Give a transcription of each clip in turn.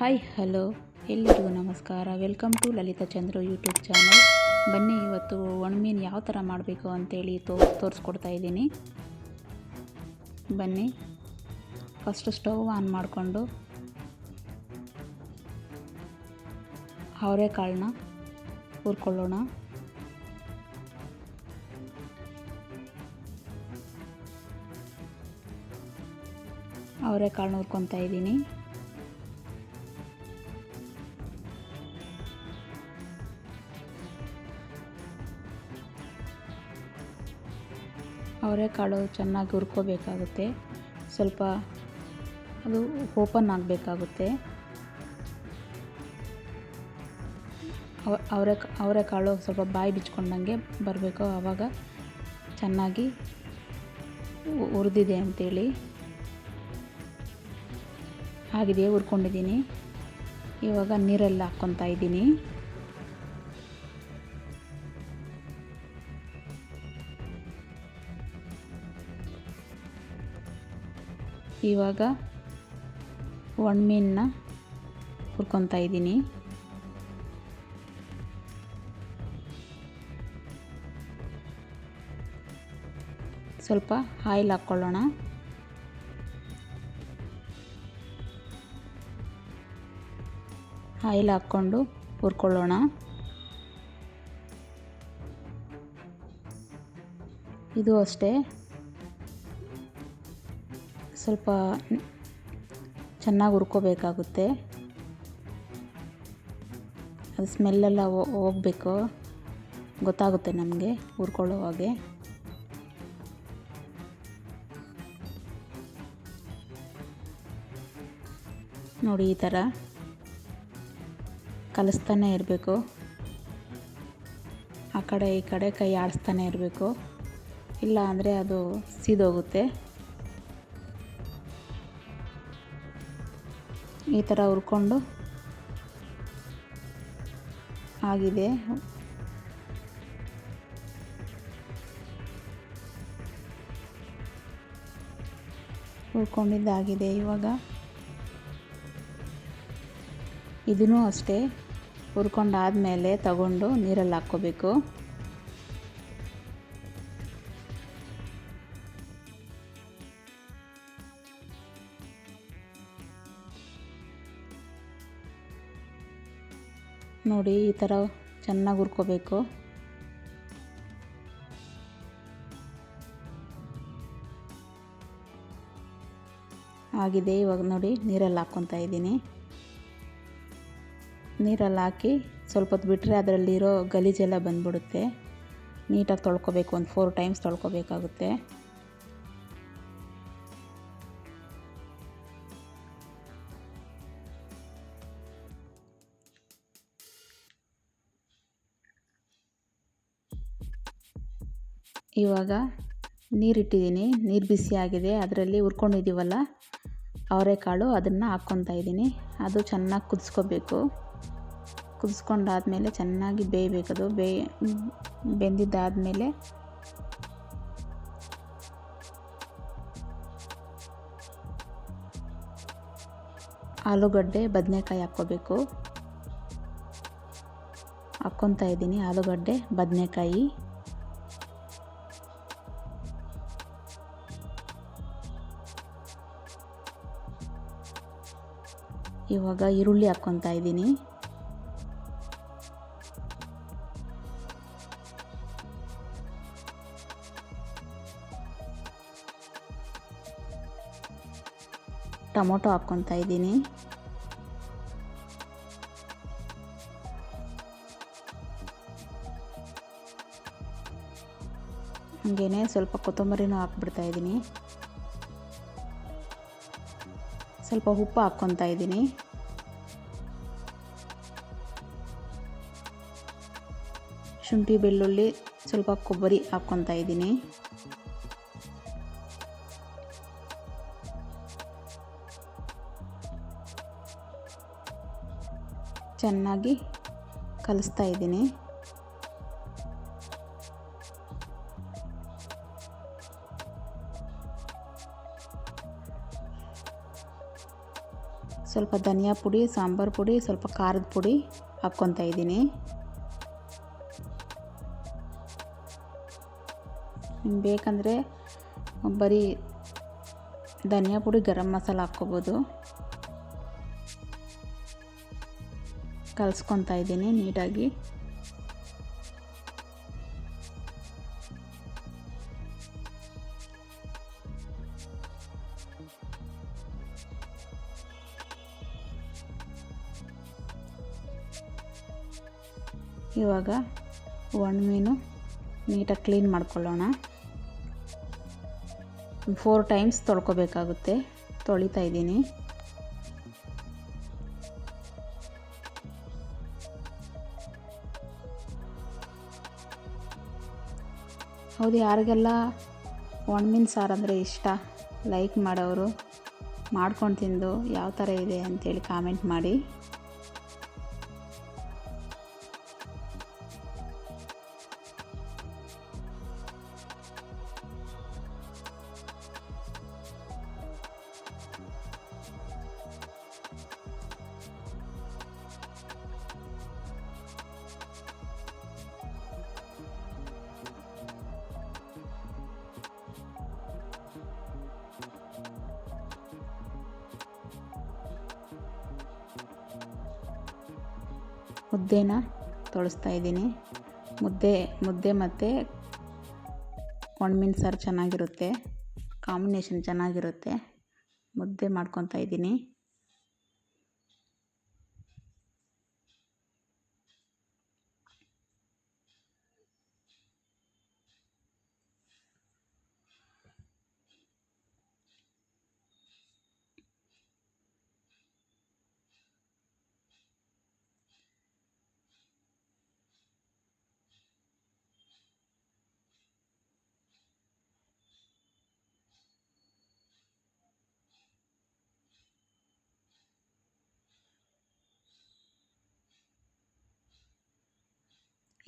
Hi hello ಎಲ್ಲರಿಗೂ ನಮಸ್ಕಾರ. Welcome to Lalitha Chandru YouTube channel ಬನ್ನಿ, ಇವತ್ತು ಒಣಮೀನು ಯಾವ ಥರ ಮಾಡಬೇಕು ಅಂತೇಳಿ ತೋ, ತೋರಿಸ್ಕೊಡ್ತಾ ಇದ್ದೀನಿ. ಬನ್ನಿ. ಫಸ್ಟ್ ಸ್ಟವ್ ಆನ್ ಮಾಡಿಕೊಂಡು ಅವರೆಕಾಳನ್ನ ಹುರ್ಕೊಳ್ಳೋಣ. ಅವರೆಕಾಳನ್ನ ಹುರ್ಕೊತಾ ಇದ್ದೀನಿ. ಅವರೆಕಾಳು ಚೆನ್ನಾಗಿ ಹುರ್ಕೋಬೇಕಾಗುತ್ತೆ. ಸ್ವಲ್ಪ ಅದು ಓಪನ್ ಆಗಬೇಕಾಗುತ್ತೆ. ಅವರೆ ಅವರೆಕಾಳು ಸ್ವಲ್ಪ ಬಾಯಿ ಬಿಚ್ಕೊಂಡಂಗೆ ಬರಬೇಕು. ಆವಾಗ ಚೆನ್ನಾಗಿ ಹುರಿದಿದೆ ಅಂಥೇಳಿ ಆಗಿದೆ ಹುರ್ಕೊಂಡಿದ್ದೀನಿ. ಇವಾಗ ನೀರೆಲ್ಲ ಹಾಕ್ಕೊತಾ ಇದ್ದೀನಿ. ಇವಾಗ ಒಣಮೀನನ್ನ ಹುರ್ಕೊತಾ ಇದ್ದೀನಿ. ಸ್ವಲ್ಪ ಆಯಿಲ್ ಹಾಕ್ಕೊಳ್ಳೋಣ ಆಯಿಲ್ ಹಾಕ್ಕೊಂಡು ಹುರ್ಕೊಳ್ಳೋಣ. ಇದು ಅಷ್ಟೇ. ಸ್ವಲ್ಪ ಚೆನ್ನಾಗಿ ಹುರ್ಕೋಬೇಕಾಗುತ್ತೆ. ಅದು ಸ್ಮೆಲ್ಲೆಲ್ಲ ಹೋಗಬೇಕು. ಗೊತ್ತಾಗುತ್ತೆ ನಮಗೆ ಹುರ್ಕೊಳ್ಳೋವಾಗೆ ನೋಡಿ ಈ ಥರ ಕಲಿಸ್ತಾನೆ ಇರಬೇಕು. ಆ ಕಡೆ ಈ ಕಡೆ ಕೈ ಆಡಿಸ್ತಾನೆ ಇರಬೇಕು. ಇಲ್ಲ ಅಂದರೆ ಅದು ಸೀದೋಗುತ್ತೆ. ಈ ಥರ ಹುರ್ಕೊಂಡು ಆಗಿದೆ. ಹುರ್ಕೊಂಡಿದ್ದಾಗಿದೆ ಇವಾಗ. ಇದೂ ಅಷ್ಟೇ ಹುರ್ಕೊಂಡಾದಮೇಲೆ ತಗೊಂಡು ನೀರಲ್ಲಿ ಹಾಕ್ಕೋಬೇಕು. ನೋಡಿ ಈ ಥರ ಚೆನ್ನಾಗಿ ಹುರ್ಕೋಬೇಕು. ಆಗಿದೆ, ಇವಾಗ ನೋಡಿ ನೀರಲ್ಲಿ ಹಾಕ್ಕೊತಾ ಇದ್ದೀನಿ. ನೀರಲ್ಲಿ ಹಾಕಿ ಸ್ವಲ್ಪ ಹೊತ್ತು ಬಿಟ್ಟರೆ ಅದರಲ್ಲಿರೋ ಗಲೀಜೆಲ್ಲ ಬಂದ್ಬಿಡುತ್ತೆ. ನೀಟಾಗಿ ತೊಳ್ಕೊಬೇಕು, ಒಂದು ಫೋರ್ ಟೈಮ್ಸ್ ತೊಳ್ಕೊಬೇಕಾಗುತ್ತೆ. ಇವಾಗ ನೀರಿಟ್ಟಿದ್ದೀನಿ, ನೀರು ಬಿಸಿ ಆಗಿದೆ, ಅದರಲ್ಲಿ ಹುರ್ಕೊಂಡಿದ್ದೀವಲ್ಲ ಅವರೆಕಾಳು ಅದನ್ನು ಹಾಕ್ಕೊತಾ ಇದ್ದೀನಿ. ಅದು ಚೆನ್ನಾಗಿ ಕುದಿಸ್ಕೋಬೇಕು. ಕುದಿಸ್ಕೊಂಡಾದ್ಮೇಲೆ ಚೆನ್ನಾಗಿ ಬೇಯಬೇಕದು ಬೇ ಬೆಂದಿದ್ದಾದಮೇಲೆ ಆಲೂಗಡ್ಡೆ, ಬದನೆಕಾಯಿ ಹಾಕ್ಕೋಬೇಕು. ಹಾಕ್ಕೊತಾ ಇದ್ದೀನಿ ಆಲೂಗಡ್ಡೆ, ಬದನೆಕಾಯಿ. ಇವಾಗ ಈರುಳ್ಳಿ ಹಾಕ್ಕೊತಾ ಇದ್ದೀನಿ. ಟೊಮೊಟೊ ಹಾಕ್ಕೊತಾ ಇದ್ದೀನಿ. ಹಂಗೇನೆ ಸ್ವಲ್ಪ ಕೊತ್ತಂಬರಿನೂ ಹಾಕ್ಬಿಡ್ತಾ ಇದ್ದೀನಿ. ಸ್ವಲ್ಪ ಉಪ್ಪು ಹಾಕ್ಕೊತಾ ಇದ್ದೀನಿ. ಶುಂಠಿ, ಬೆಳ್ಳುಳ್ಳಿ ಸ್ವಲ್ಪ ಕೊಬ್ಬರಿ ಹಾಕ್ಕೊತಾ ಇದ್ದೀನಿ. ಚೆನ್ನಾಗಿ ಕಲಿಸ್ತಾ ಇದ್ದೀನಿ. ಸ್ವಲ್ಪ ಧನಿಯಾ ಪುಡಿ, ಸಾಂಬಾರು ಪುಡಿ, ಸ್ವಲ್ಪ ಖಾರದ ಪುಡಿ ಹಾಕ್ಕೊತಾ ಇದ್ದೀನಿ. ಬೇಕಂದರೆ ಬರೀ ಧನಿಯಾ ಪುಡಿ, ಗರಂ ಮಸಾಲ ಹಾಕ್ಕೋಬೋದು. ಕಲಿಸ್ಕೊತಾ ಇದ್ದೀನಿ ನೀಟಾಗಿ. ಇವಾಗ ಒಣ ಮೀನು ನೀಟಾಗಿ ಕ್ಲೀನ್ ಮಾಡ್ಕೊಳ್ಳೋಣ. ಫೋರ್ ಟೈಮ್ಸ್ ತೊಳ್ಕೊಬೇಕಾಗುತ್ತೆ. ತೊಳಿತಾ ಇದ್ದೀನಿ. ಹೌದು, ಯಾರಿಗೆಲ್ಲ ಒಣಮೀನು ಸಾರು ಅಂದರೆ ಇಷ್ಟ ಲೈಕ್ ಮಾಡೋರು ಮಾಡ್ಕೊಂಡು ತಿಂದು ಯಾವ ಥರ ಇದೆ ಅಂತೇಳಿ ಕಾಮೆಂಟ್ ಮಾಡಿ. ಮುದ್ದೆನ ತೊಳಸ್ತಾ ಇದ್ದೀನಿ. ಮುದ್ದೆ ಮುದ್ದೆ ಮತ್ತು ಒಣಮೀನು ಸಾರು ಚೆನ್ನಾಗಿರುತ್ತೆ. ಕಾಂಬಿನೇಷನ್ ಚೆನ್ನಾಗಿರುತ್ತೆ. ಮುದ್ದೆ ಮಾಡ್ಕೊತಾ ಇದ್ದೀನಿ.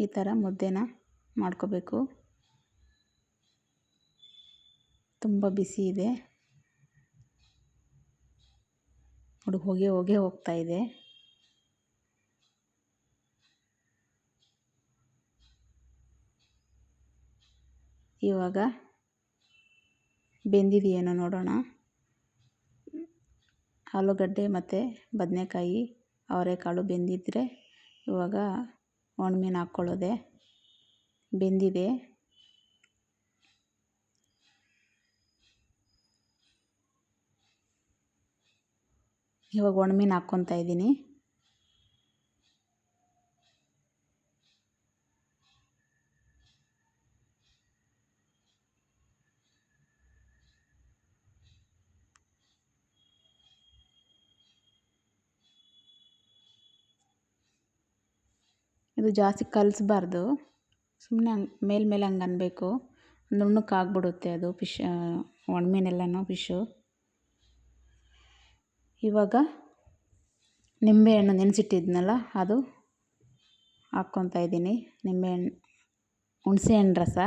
ಈ ಥರ ಮುದ್ದೆನ ಮಾಡ್ಕೋಬೇಕು. ತುಂಬ ಬಿಸಿ ಇದೆ. ನೋಡಿ, ಹೊಗೆ ಹೊಗೆ ಹೋಗ್ತಾ ಇದೆ. ಇವಾಗ ಬೆಂದಿದೆಯೇನೋ ನೋಡೋಣ. ಆಲೂಗಡ್ಡೆ ಮತ್ತು ಬದನೆಕಾಯಿ, ಅವರೆಕಾಳು ಬೆಂದಿದ್ದರೆ ಇವಾಗ ಒಣಮೀನು ಹಾಕ್ಕೊಳ್ಳೋದೆ. ಬೆಂದಿದೆ. ಇವಾಗ ಒಣ ಮೀನು ಹಾಕ್ಕೊತಾ ಇದ್ದೀನಿ. ಇದು ಜಾಸ್ತಿ ಕಲಿಸ್ಬಾರ್ದು. ಸುಮ್ಮನೆ ಹಂಗೆ ಮೇಲೆ ಮೇಲೆ ಹಂಗೆ ಅನ್ನಬೇಕು ನುಣ್ಣಕ್ಕಾಗ್ಬಿಡುತ್ತೆ ಅದು ಫಿಶ್ ಒಣಮೀನೆಲ್ಲನೂ ಫಿಶ್ಶು ಇವಾಗ ನಿಂಬೆಹಣ್ಣು ನೆನೆಸಿಟ್ಟಿದ್ನಲ್ಲ ಅದು ಹಾಕ್ಕೊತಾ ಇದ್ದೀನಿ. ನಿಂಬೆಹಣ್ಣು, ಹುಣಸೆಹಣ್ಣು ರಸ.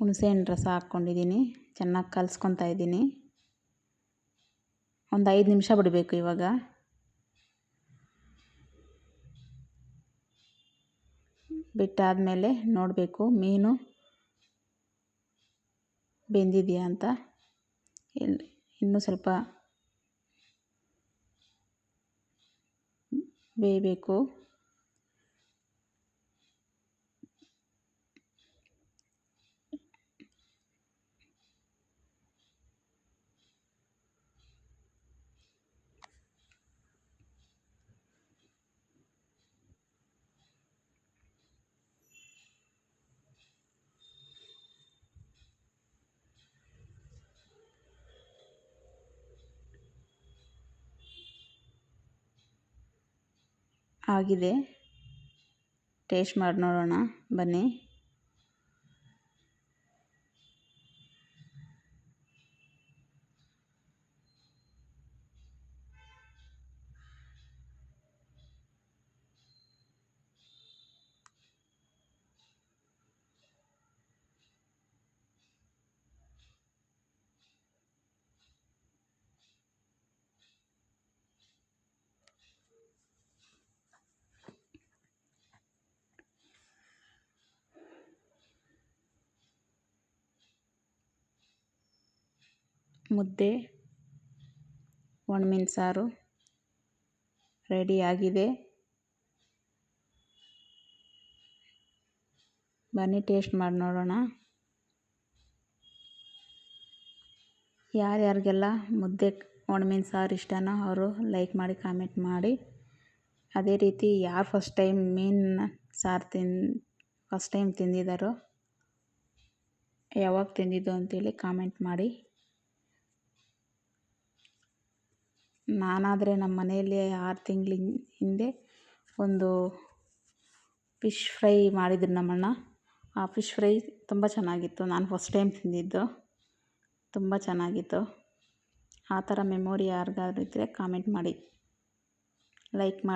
ಹುಣಸೆಹಣ್ಣು ರಸ ಹಾಕ್ಕೊಂಡಿದ್ದೀನಿ. ಚೆನ್ನಾಗಿ ಕಲಿಸ್ಕೊತಾ ಇದ್ದೀನಿ. ಒಂದು ಐದು ನಿಮಿಷ ಬಿಡಬೇಕು ಇವಾಗ. ಬಿಟ್ಟಾದಮೇಲೆ ನೋಡಬೇಕು ಮೀನು ಬೆಂದಿದೆಯಾ ಅಂತ. ಇನ್ನೂ ಸ್ವಲ್ಪ ಬೇಯಬೇಕು. ಆಗಿದೆ. ಟೇಸ್ಟ್ ಮಾಡಿ ನೋಡೋಣ. ಬನ್ನಿ. ಮುದ್ದೆ ಒಣಮೀನು ಸಾರು ರೆಡಿಯಾಗಿದೆ. ಬನ್ನಿ ಟೇಸ್ಟ್ ಮಾಡಿ ನೋಡೋಣ. ಯಾರ್ಯಾರಿಗೆಲ್ಲ ಮುದ್ದೆ ಒಣಮೀನು ಸಾರು ಇಷ್ಟನೋ ಅವರು ಲೈಕ್ ಮಾಡಿ, ಕಾಮೆಂಟ್ ಮಾಡಿ. ಅದೇ ರೀತಿ ಯಾರು ಫಸ್ಟ್ ಟೈಮ್ ಮೀನನ್ನ ಸಾರು ತಿನ್ ಫಸ್ಟ್ ಟೈಮ್ ತಿಂದಿದ್ದಾರೋ ಯಾವಾಗ ತಿಂದಿದ್ದು ಅಂತೇಳಿ ಕಾಮೆಂಟ್ ಮಾಡಿ. ನಾನಾದರೆ ನಮ್ಮ ಮನೆಯಲ್ಲಿ ಆರು ತಿಂಗಳು ಹಿಂದೆ ಒಂದು ಫಿಶ್ ಫ್ರೈ ಮಾಡಿದ್ರು ನಮ್ಮಣ್ಣ. ಆ ಫಿಶ್ ಫ್ರೈ ತುಂಬ ಚೆನ್ನಾಗಿತ್ತು. ನಾನು ಫಸ್ಟ್ ಟೈಮ್ ತಿಂದಿದ್ದು. ತುಂಬ ಚೆನ್ನಾಗಿತ್ತು. ಆ ಥರ ಮೆಮೊರಿ ಯಾರಿಗಾದ್ರೂ ಇದ್ದರೆ ಕಾಮೆಂಟ್ ಮಾಡಿ. ಲೈಕ್ ಮಾಡಿ.